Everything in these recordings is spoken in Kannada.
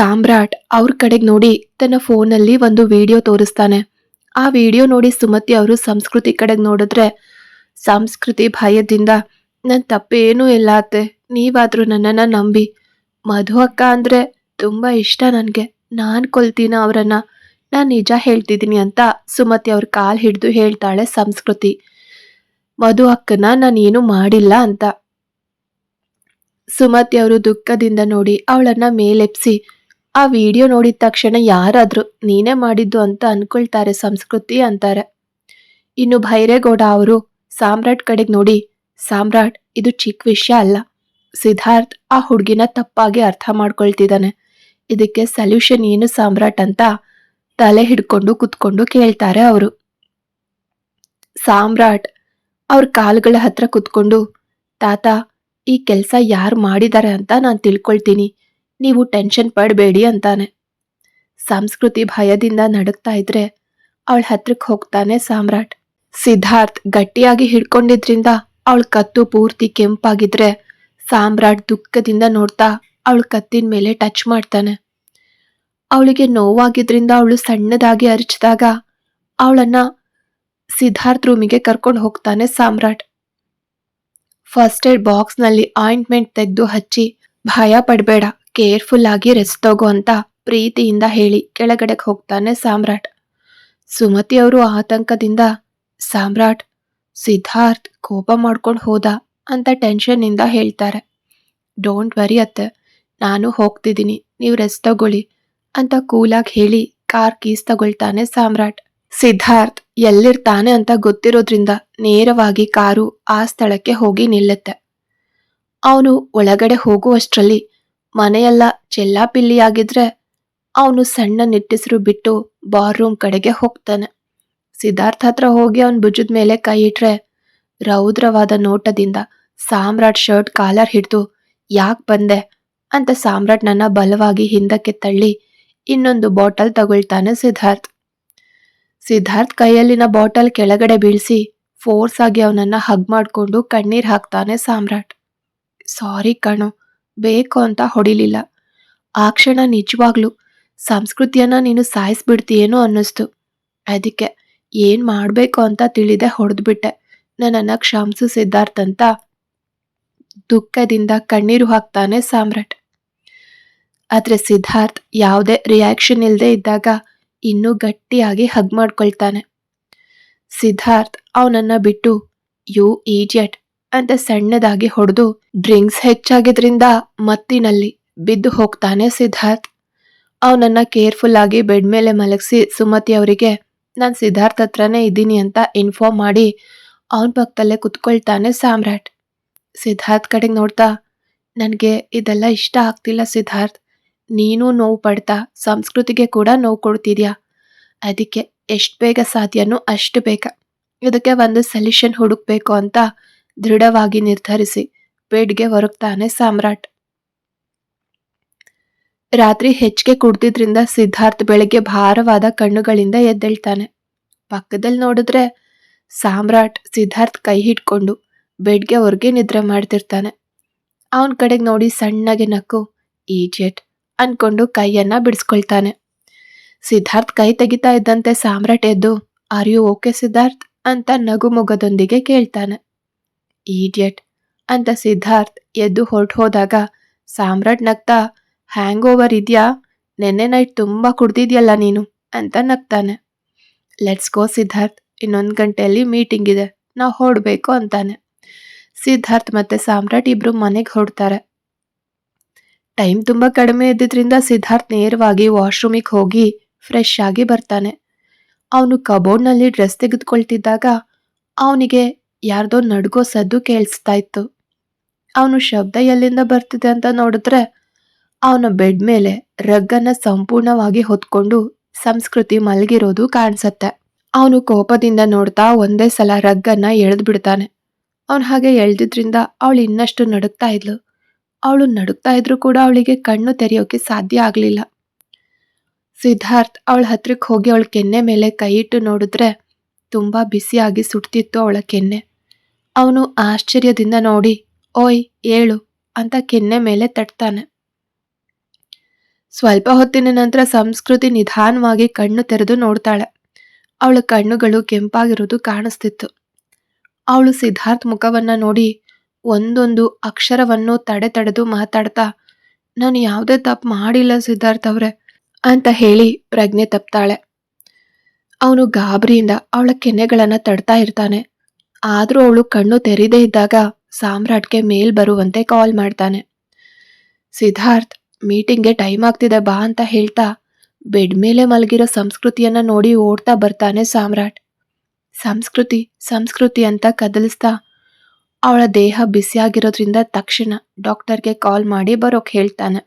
ಸಾಮ್ರಾಟ್ ಅವ್ರ ಕಡೆಗೆ ನೋಡಿ ತನ್ನ ಫೋನಲ್ಲಿ ಒಂದು ವಿಡಿಯೋ ತೋರಿಸ್ತಾನೆ. ಆ ವಿಡಿಯೋ ನೋಡಿ ಸುಮತಿ ಅವರು ಸಂಸ್ಕೃತಿ ಕಡೆಗೆ ನೋಡಿದ್ರೆ, ಸಂಸ್ಕೃತಿ ಭಯದಿಂದ ನನ್ನ ತಪ್ಪೇನೂ ಇಲ್ಲ ಅತ್ತೆ, ನೀವಾದರೂ ನನ್ನನ್ನು ನಂಬಿ. ಮಧು ಅಕ್ಕ ಅಂದರೆ ತುಂಬ ಇಷ್ಟ ನನಗೆ. ನಾನು ಕೊಲ್ತೀನ ಅವರನ್ನು? ನಾನು ನಿಜ ಹೇಳ್ತಿದ್ದೀನಿ ಅಂತ ಸುಮತಿ ಅವ್ರ ಕಾಲು ಹಿಡಿದು ಹೇಳ್ತಾಳೆ ಸಂಸ್ಕೃತಿ. ಮಧು ಅಕ್ಕನ ನಾನೇನು ಮಾಡಿಲ್ಲ ಅಂತ. ಸುಮತಿ ಅವರು ದುಃಖದಿಂದ ನೋಡಿ ಅವಳನ್ನ ಮೇಲೆಪ್ಸಿ ಆ ವಿಡಿಯೋ ನೋಡಿದ ತಕ್ಷಣ ಯಾರಾದರೂ ನೀನೇ ಮಾಡಿದ್ದು ಅಂತ ಅನ್ಕೊಳ್ತಾರೆ ಸಂಸ್ಕೃತಿ ಅಂತಾರೆ. ಇನ್ನು ಭೈರೇಗೌಡ ಅವರು ಸಾಮ್ರಾಟ್ ಕಡೆಗೆ ನೋಡಿ, ಸಾಮ್ರಾಟ್ ಇದು ಚಿಕ್ಕ ವಿಷಯ ಅಲ್ಲ. ಸಿದ್ಧಾರ್ಥ್ ಆ ಹುಡುಗಿನ ತಪ್ಪಾಗಿ ಅರ್ಥ ಮಾಡ್ಕೊಳ್ತಿದ್ದಾನೆ. ಇದಕ್ಕೆ ಸಲ್ಯೂಷನ್ ಏನು ಸಾಮ್ರಾಟ್ ಅಂತ ತಲೆ ಹಿಡ್ಕೊಂಡು ಕುತ್ಕೊಂಡು ಕೇಳ್ತಾರೆ ಅವರು. ಸಾಮ್ರಾಟ್ ಅವ್ರ ಕಾಲುಗಳ ಹತ್ರ ಕುತ್ಕೊಂಡು, ತಾತ, ಈ ಕೆಲಸ ಯಾರು ಮಾಡಿದ್ದಾರೆ ಅಂತ ನಾನು ತಿಳ್ಕೊಳ್ತೀನಿ. ನೀವು ಟೆನ್ಷನ್ ಪಡಬೇಡಿ ಅಂತಾನೆ. ಸಂಸ್ಕೃತಿ ಭಯದಿಂದ ನಡುಕ್ತಾ ಇದ್ರೆ ಅವಳ ಹತ್ರಕ್ಕೆ ಹೋಗ್ತಾನೆ ಸಾಮ್ರಾಟ್. ಸಿದ್ಧಾರ್ಥ್ ಗಟ್ಟಿಯಾಗಿ ಹಿಡ್ಕೊಂಡಿದ್ರಿಂದ ಅವಳ ಕತ್ತು ಪೂರ್ತಿ ಕೆಂಪಾಗಿದ್ರೆ ಸಾಮ್ರಾಟ್ ದುಃಖದಿಂದ ನೋಡ್ತಾ ಅವಳ ಕತ್ತಿನ ಮೇಲೆ ಟಚ್ ಮಾಡ್ತಾನೆ. ಅವಳಿಗೆ ನೋವಾಗಿದ್ರಿಂದ ಅವಳು ಸಣ್ಣದಾಗಿ ಅರಚಿದಾಗ ಅವಳನ್ನ ಸಿದ್ಧಾರ್ಥ್ ರೂಮಿಗೆ ಕರ್ಕೊಂಡು ಹೋಗ್ತಾನೆ ಸಾಮ್ರಾಟ್. ಫಸ್ಟ್ ಏಡ್ ಬಾಕ್ಸ್ನಲ್ಲಿ ಆಯಿಂಟ್ಮೆಂಟ್ ತೆಗೆದು ಹಚ್ಚಿ ಭಯ ಪಡಬೇಡ. ಕೇರ್ಫುಲ್ ಆಗಿ ರೆಸ್ಟ್ ತಗೋ ಅಂತ ಪ್ರೀತಿಯಿಂದ ಹೇಳಿ ಕೆಳಗಡೆಗೆ ಹೋಗ್ತಾನೆ ಸಾಮ್ರಾಟ್. ಸುಮತಿ ಅವರು ಆತಂಕದಿಂದ, ಸಾಮ್ರಾಟ್, ಸಿದ್ಧಾರ್ಥ್ ಕೋಪ ಮಾಡ್ಕೊಂಡು ಹೋದ ಅಂತ ಟೆನ್ಷನ್ನಿಂದ ಹೇಳ್ತಾರೆ. ಡೋಂಟ್ ವರಿ ಅತ್ತೆ, ನಾನು ಹೋಗ್ತಿದ್ದೀನಿ, ನೀವು ರೆಸ್ಟ್ ತಗೊಳ್ಳಿ ಅಂತ ಕೂಲಾಗಿ ಹೇಳಿ ಕಾರ್ ಕೀಸ್ ತಗೊಳ್ತಾನೆ ಸಾಮ್ರಾಟ್. ಸಿದ್ಧಾರ್ಥ್ ಎಲ್ಲಿರ್ತಾನೆ ಅಂತ ಗೊತ್ತಿರೋದ್ರಿಂದ ನೇರವಾಗಿ ಕಾರು ಆ ಸ್ಥಳಕ್ಕೆ ಹೋಗಿ ನಿಲ್ಲುತ್ತೆ. ಅವನು ಒಳಗಡೆ ಹೋಗುವಷ್ಟರಲ್ಲಿ ಮನೆಯೆಲ್ಲ ಚೆಲ್ಲಾಪಿಲ್ಲಿಯಾಗಿದ್ರೆ ಅವನು ಸಣ್ಣ ನಿಟ್ಟಿಸ್ರು ಬಿಟ್ಟು ಬಾರ್ ರೂಮ್ ಕಡೆಗೆ ಹೋಗ್ತಾನೆ. ಸಿದ್ಧಾರ್ಥ ಹತ್ರ ಹೋಗಿ ಅವನ ಭುಜದ ಮೇಲೆ ಕೈ ಇಟ್ರೆ ರೌದ್ರವಾದ ನೋಟದಿಂದ ಸಾಮ್ರಾಟ್ ಶರ್ಟ್ ಕಾಲರ್ ಹಿಡಿದು, ಯಾಕೆ ಬಂದೆ? ಅಂತ ಸಾಮ್ರಾಟ್ ನನ್ನ ಬಲವಾಗಿ ಹಿಂದಕ್ಕೆ ತಳ್ಳಿ ಇನ್ನೊಂದು ಬಾಟಲ್ ತಗೊಳ್ತಾನೆ ಸಿದ್ಧಾರ್ಥ್. ಸಿದ್ಧಾರ್ಥ್ ಕೈಯಲ್ಲಿನ ಬಾಟಲ್ ಕೆಳಗಡೆ ಬೀಳಿಸಿ ಫೋರ್ಸ್ ಆಗಿ ಅವನನ್ನ ಹಗ್ ಮಾಡ್ಕೊಂಡು ಕಣ್ಣೀರ್ ಹಾಕ್ತಾನೆ ಸಾಮ್ರಾಟ್. ಸಾರಿ ಕಣೋ ಬೇಕು ಅಂತ ಹೊಡಿಲಿಲ್ಲ. ಆ ಕ್ಷಣ ನಿಜವಾಗ್ಲು ಸಂಸ್ಕೃತಿಯನ್ನ ನೀನು ಸಾಯಿಸ್ಬಿಡ್ತೀಯೇನೋ ಅನ್ನಿಸ್ತು. ಅದಕ್ಕೆ ಏನು ಮಾಡಬೇಕು ಅಂತ ತಿಳಿದೆ ಹೊಡೆದ್ಬಿಟ್ಟೆ. ನನ್ನನ್ನು ಕ್ಷಮಿಸು ಸಿದ್ಧಾರ್ಥ್ ಅಂತ ದುಃಖದಿಂದ ಕಣ್ಣೀರು ಹಾಕ್ತಾನೆ ಸಾಮ್ರಾಟ್. ಆದರೆ ಸಿದ್ಧಾರ್ಥ್ ಯಾವುದೇ ರಿಯಾಕ್ಷನ್ ಇಲ್ಲದೆ ಇದ್ದಾಗ ಇನ್ನೂ ಗಟ್ಟಿಯಾಗಿ ಹಗ್ ಮಾಡ್ಕೊಳ್ತಾನೆ. ಸಿದ್ಧಾರ್ಥ್ ಅವನನ್ನು ಬಿಟ್ಟು ಯು ಈಜಿಯಟ್ ಅಂತ ಸಣ್ಣದಾಗಿ ಹೊಡೆದು ಡ್ರಿಂಕ್ಸ್ ಹೆಚ್ಚಾಗಿದ್ರಿಂದ ಮತ್ತಿನಲ್ಲಿ ಬಿದ್ದು ಹೋಗ್ತಾನೆ ಸಿದ್ಧಾರ್ಥ್. ಅವನನ್ನ ಕೇರ್ಫುಲ್ ಆಗಿ ಬೆಡ್ ಮೇಲೆ ಮಲಗಿಸಿ ಸುಮತಿ ಅವರಿಗೆ, ನಾನು ಸಿದ್ಧಾರ್ಥ್ ಹತ್ರನೇ ಇದ್ದೀನಿ ಅಂತ ಇನ್ಫಾರ್ಮ್ ಮಾಡಿ ಅವನ ಪಕ್ಕದಲ್ಲೇ ಕುತ್ಕೊಳ್ತಾನೆ ಸಾಮ್ರಾಟ್. ಸಿದ್ಧಾರ್ಥ್ ಕಡೆಗೆ ನೋಡ್ತಾ, ನನಗೆ ಇದೆಲ್ಲ ಇಷ್ಟ ಆಗ್ತಿಲ್ಲ ಸಿದ್ಧಾರ್ಥ್. ನೀನು ನೋವು ಪಡ್ತಾ, ಸಂಸ್ಕೃತಿಗೆ ಕೂಡ ನೋವು ಕೊಡ್ತಿದ್ಯಾ? ಅದಕ್ಕೆ ಎಷ್ಟು ಬೇಗ ಸಾಧ್ಯನೋ ಅಷ್ಟು ಬೇಗ. ಇದಕ್ಕೆ ಒಂದು ಸೊಲ್ಯೂಷನ್ ಹುಡುಕ್ಬೇಕು ಅಂತ ದೃಢವಾಗಿ ನಿರ್ಧರಿಸಿ ಬೆಡ್ಗೆ ಹೊರಗ್ತಾನೆ ಸಾಮ್ರಾಟ್. ರಾತ್ರಿ ಹೆಚ್ಚಿಗೆ ಕುಡ್ದಿದ್ರಿಂದ ಸಿದ್ಧಾರ್ಥ್ ಬೆಳಗ್ಗೆ ಭಾರವಾದ ಕಣ್ಣುಗಳಿಂದ ಎದ್ದೇಳ್ತಾನೆ. ಪಕ್ಕದಲ್ಲಿ ನೋಡಿದ್ರೆ ಸಾಮ್ರಾಟ್ ಸಿದ್ಧಾರ್ಥ್ ಕೈ ಹಿಡ್ಕೊಂಡು ಬೆಡ್ಗೆ ಹೊರಗೆ ನಿದ್ರೆ ಮಾಡ್ತಿರ್ತಾನೆ. ಅವನ ಕಡೆಗೆ ನೋಡಿ ಸಣ್ಣಗೆ ನಕ್ಕು ಈಜೆಟ್ ಅನ್ಕೊಂಡು ಕೈಯನ್ನ ಬಿಡಿಸ್ಕೊಳ್ತಾನೆ. ಸಿದ್ಧಾರ್ಥ್ ಕೈ ತೆಗಿತಾ ಇದ್ದಂತೆ ಸಾಮ್ರಾಟ್ ಎದ್ದು, ಆರ್ ಯು ಓಕೆ ಸಿದ್ಧಾರ್ಥ್? ಅಂತ ನಗು ಮೊಗದೊಂದಿಗೆ ಕೇಳ್ತಾನೆ. ಈಡಿಯಟ್ ಅಂತ ಸಿದ್ಧಾರ್ಥ್ ಎದ್ದು ಹೊರಟು ಹೋದಾಗ ಸಾಮ್ರಾಟ್ ನಗ್ತಾ ಹ್ಯಾಂಗ್ ಓವರ್ ಇದೆಯಾ? ನೆನ್ನೆ ನೈಟ್ ತುಂಬ ಕುಡ್ದಿದ್ಯಲ್ಲ ನೀನು? ಅಂತ ನಗ್ತಾನೆ. Let's go Siddharth. ಇನ್ನೊಂದು ಗಂಟೆಯಲ್ಲಿ ಮೀಟಿಂಗ್ ಇದೆ. ನಾವು ಹೊರಡಬೇಕು, ಅಂತಾನೆ. ಸಿದ್ಧಾರ್ಥ್ ಮತ್ತೆ ಸಾಮ್ರಾಟ್ ಇಬ್ರು ಮನೆಗೆ ಹೊರಡ್ತಾರೆ. ಟೈಮ್ ತುಂಬ ಕಡಿಮೆ ಇದ್ದಿದ್ರಿಂದ ಸಿದ್ಧಾರ್ಥ್ ನೇರವಾಗಿ ವಾಶ್ರೂಮಿಗೆ ಹೋಗಿ ಫ್ರೆಶ್ ಆಗಿ ಬರ್ತಾನೆ. ಅವನು ಕಬೋರ್ಡ್ನಲ್ಲಿ ಡ್ರೆಸ್ ತೆಗೆದುಕೊಳ್ತಿದ್ದಾಗ ಅವನಿಗೆ ಯಾರ್ದೋ ನಡ್ಗೋ ಸದ್ದು ಕೇಳಿಸ್ತಾ ಇತ್ತು. ಅವನು ಶಬ್ದ ಎಲ್ಲಿಂದ ಬರ್ತಿದೆ ಅಂತ ನೋಡಿದ್ರೆ ಅವನ ಬೆಡ್ ಮೇಲೆ ರಗ್ಗನ್ನ ಸಂಪೂರ್ಣವಾಗಿ ಹೊತ್ಕೊಂಡು ಸಂಸ್ಕೃತಿ ಮಲಗಿರೋದು ಕಾಣಿಸತ್ತೆ. ಅವನು ಕೋಪದಿಂದ ನೋಡ್ತಾ ಒಂದೇ ಸಲ ರಗ್ಗನ್ನ ಎಳೆದು ಬಿಡ್ತಾನೆ. ಅವನು ಹಾಗೆ ಎಳ್ದಿದ್ರಿಂದ ಅವಳು ಇನ್ನಷ್ಟು ನಡುಕ್ತಾ ಇದ್ಲು. ಅವಳು ನಡುಕ್ತಾ ಇದ್ರು ಕೂಡ ಅವಳಿಗೆ ಕಣ್ಣು ತೆರೆಯೋಕೆ ಸಾಧ್ಯ ಆಗಲಿಲ್ಲ. ಸಿದ್ಧಾರ್ಥ್ ಅವಳ ಹತ್ರಕ್ಕೆ ಹೋಗಿ ಅವಳ ಕೆನ್ನೆ ಮೇಲೆ ಕೈ ಇಟ್ಟು ನೋಡಿದ್ರೆ ತುಂಬಾ ಬಿಸಿಯಾಗಿ ಸುಡ್ತಿತ್ತು ಅವಳ ಕೆನ್ನೆ. ಅವನು ಆಶ್ಚರ್ಯದಿಂದ ನೋಡಿ, ಓಯ್, ಏಳು ಅಂತ ಕೆನ್ನೆ ಮೇಲೆ ತಟ್ತಾನೆ. ಸ್ವಲ್ಪ ಹೊತ್ತಿನ ನಂತರ ಸಂಸ್ಕೃತಿ ನಿಧಾನವಾಗಿ ಕಣ್ಣು ತೆರೆದು ನೋಡ್ತಾಳೆ. ಅವಳ ಕಣ್ಣುಗಳು ಕೆಂಪಾಗಿರೋದು ಕಾಣಿಸ್ತಿತ್ತು. ಅವಳು ಸಿದ್ಧಾರ್ಥ್ ಮುಖವನ್ನ ನೋಡಿ ಒಂದೊಂದು ಅಕ್ಷರವನ್ನು ತಡೆ ತಡೆದು ಮಾತಾಡ್ತಾ, ನಾನು ಯಾವುದೇ ತಪ್ಪು ಮಾಡಿಲ್ಲ ಸಿದ್ಧಾರ್ಥ್ ಅವ್ರೆ ಅಂತ ಹೇಳಿ ಪ್ರಜ್ಞೆ ತಪ್ತಾಳೆ. ಅವನು ಗಾಬರಿಯಿಂದ ಅವಳ ಕೆನ್ನೆಗಳನ್ನು ತಡ್ತಾ ಇರ್ತಾನೆ. ಆದ್ರೂ ಅವಳು ಕಣ್ಣು ತೆರೆದೇ ಇದ್ದಾಗ ಸಾಮ್ರಾಟ್ಗೆ ಮೇಲ್ ಬರುವಂತೆ ಕಾಲ್ ಮಾಡ್ತಾನೆ. ಸಿದ್ಧಾರ್ಥ್, ಮೀಟಿಂಗ್ಗೆ ಟೈಮ್ ಆಗ್ತಿದೆ ಬಾ ಅಂತ ಹೇಳ್ತಾ ಬೆಡ್ ಮೇಲೆ ಮಲಗಿರೋ ಸಂಸ್ಕೃತಿಯನ್ನ ನೋಡಿ ಓಡ್ತಾ ಬರ್ತಾನೆ ಸಾಮ್ರಾಟ್. ಸಂಸ್ಕೃತಿ ಸಂಸ್ಕೃತಿ ಅಂತ ಕದಲಿಸ್ತಾ ಅವಳ ದೇಹ ಬಿಸಿಯಾಗಿರೋದ್ರಿಂದ ತಕ್ಷಣ ಡಾಕ್ಟರ್ಗೆ ಕಾಲ್ ಮಾಡಿ ಬರೋಕ್ ಹೇಳ್ತಾನೆ.